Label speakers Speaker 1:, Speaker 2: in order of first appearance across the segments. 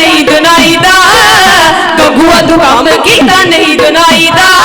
Speaker 1: نہیں دنائی دا گگوا دکام کیتا نہیں دنائی دا۔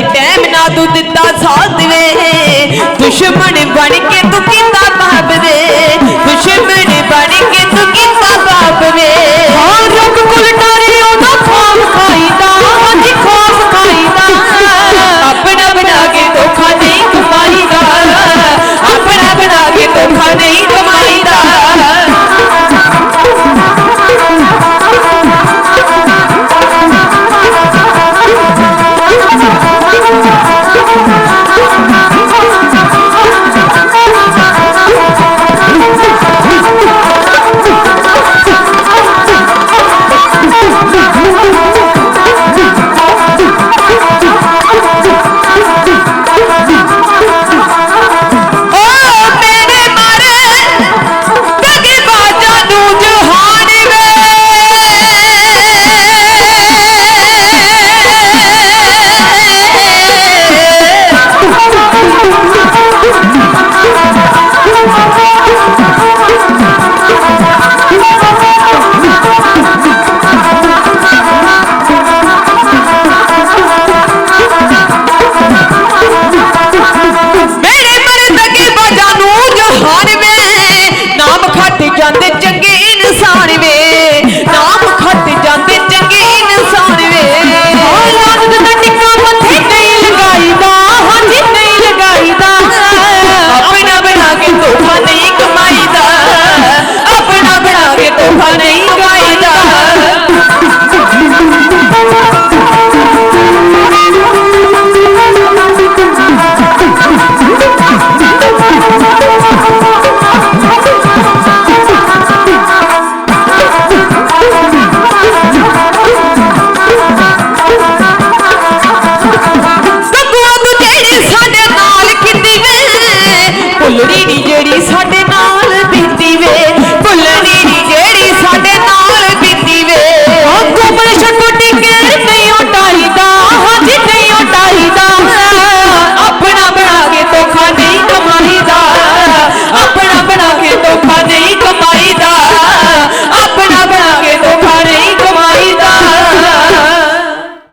Speaker 1: ਟਾਈਮ ਨਾ ਤੂੰ ਦਿੱਤਾ ਸਾਥ ਵੇ। ਦੁਸ਼ਮਣ ਬਣ ਕੇ ਤੂੰ ਕੀਤਾ